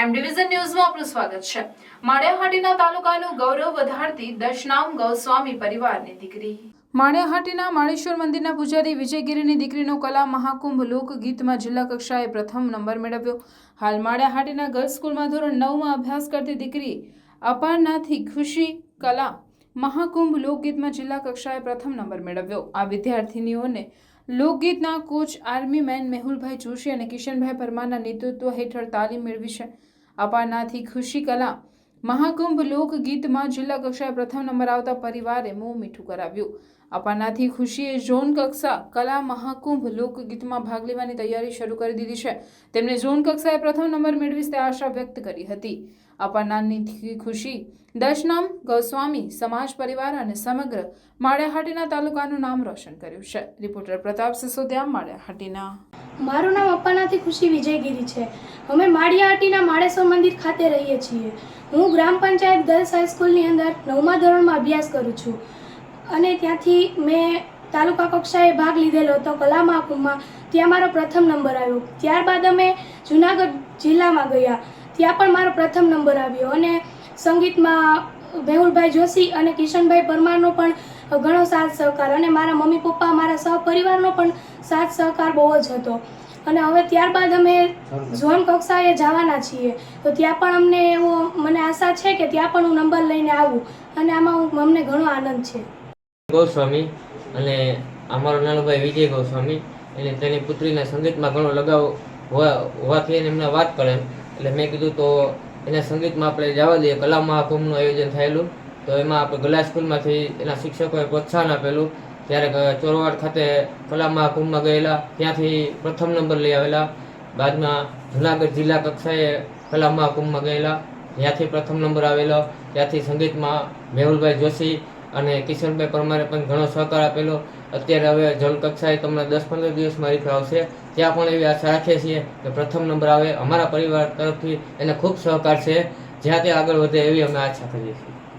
Prime division ન્યૂઝમાં આપનું સ્વાગત છે. માળિયાહાટીના તાલુકાનું ગૌરવ વધારતી દશનામ ગૌસ્વામી પરિવારની દીકરી. માળિયાહાટીના માળેશ્વર મંદિરના પૂજારી વિજયગીરીની દીકરીનો કલા મહાકુંભ લોકગીતમાં જિલ્લા કક્ષાએ પ્રથમ નંબર મેળવ્યો. હાલ માળિયાહાટીના ગર્લ્સ સ્કૂલમાં ધોરણ નવમાં અભ્યાસ કરતી દીકરી અપારનાથી ખુશી, કલા, મહાકુંભ લોકગીતમાં જિલ્લા કક્ષાએ પ્રથમ નંબર મેળવ્યો. આ વિદ્યાર્થીનીઓને લોકગીતના કોચ, આર્મી મેન મેહુલભાઈ જોશી અને કિશનભાઈ પરમારના નેતૃત્વ હેઠળ તાલીમ મેળવી છે. અપારનાથી ખુશી કલા મહાકુંભ લોકગીતમાં જિલ્લા કક્ષાએ પ્રથમ નંબર આવતા પરિવારે મોં મીઠું કરાવ્યું. અપારનાથી ખુશીએ ઝોન કક્ષા કલા મહાકુંભ લોકગીતમાં ભાગ લેવાની તૈયારી શરૂ કરી દીધી છે. તેમણે ઝોન કક્ષાએ પ્રથમ નંબર મેળવી તે આશા વ્યક્ત કરી હતી. અપાનાની ખુશી, દશનામ ગૌસ્વામી સમાજ પરિવાર અને સમગ્ર માળિયાહાટીના તાલુકાનું નામ રોશન કર્યું છે. રિપોર્ટર પ્રતાપ સિસોદિયા, માળિયાહાટીના. મારું નામ અપાનાથી ખુશી વિજયગીરી છે. અમે માળિયાહાટીના માળેશ્વર મંદિર ખાતે રહીએ છીએ. હું ગ્રામ પંચાયત ગર્લ્સ હાઈસ્કૂલની અંદર નવમા ધોરણમાં અભ્યાસ કરું છું. અને ત્યાંથી મેં તાલુકા કક્ષાએ ભાગ લીધેલો હતો કલા મહાકુંભમાં ત્યાં મારો પ્રથમ નંબર આવ્યો. ત્યારબાદ અમે જુનાગઢ જિલ્લામાં ગયા. ત્યાં પણ મારો પ્રથમ નંબર આવ્યો અને સંગીતમાં મેહુલભાઈ જોશી અને કિશનભાઈ પરમારનો પણ ઘણો સાથ સહકાર અને મારા મમ્મી પપ્પા, મારા સહપરિવારનો પણ સાથ સહકાર બહુ જ હતો. અને હવે ત્યારબાદ અમે ઝોન કક્ષાએ જવાના છીએ. તો ત્યાં પણ અમને એવો મને આશા છે કે ત્યાં પણ હું નંબર લઈને આવું. અને આમાં હું અમને ઘણો આનંદ છે. ગોસ્વામી અને અમારો નાનો ભાઈ વિજય ગોસ્વામી એને તેની પુત્રીના સંગીતમાં ઘણો લગાવ હોવા- હોવાથી એને એમને વાત કરે એટલે મેં કીધું તો એને સંગીતમાં આપણે જવા દઈએ, કલા મહાકુંભનું આયોજન થયેલું. તો એમાં આપણે ગલા સ્કૂલમાંથી એના શિક્ષકોએ પ્રોત્સાહન આપેલું. ત્યારે ચોરવાડ ખાતે કલા મહાકુંભમાં ગયેલા, ત્યાંથી પ્રથમ નંબર લઈ આવેલા. બાદમાં જુનાગઢ જિલ્લા કક્ષાએ કલા મહાકુંભમાં ગયેલા. ત્યાંથી પ્રથમ નંબર આવેલો. ત્યાંથી સંગીતમાં મેહુલભાઈ જોશી અને કિશનભાઈ પરમારે પણ ઘણો સહકાર આપેલો. અત્યારે હવે જનકક્ષાએ તમને દસ પંદર દિવસમાં રીફ આવશે. ત્યાં પણ એવી આશા રાખીએ છીએ કે પ્રથમ નંબર આવે. અમારા પરિવાર તરફથી એને ખૂબ સહકાર છે. જ્યાં તે આગળ વધે એવી અમે આશા કરીએ છીએ.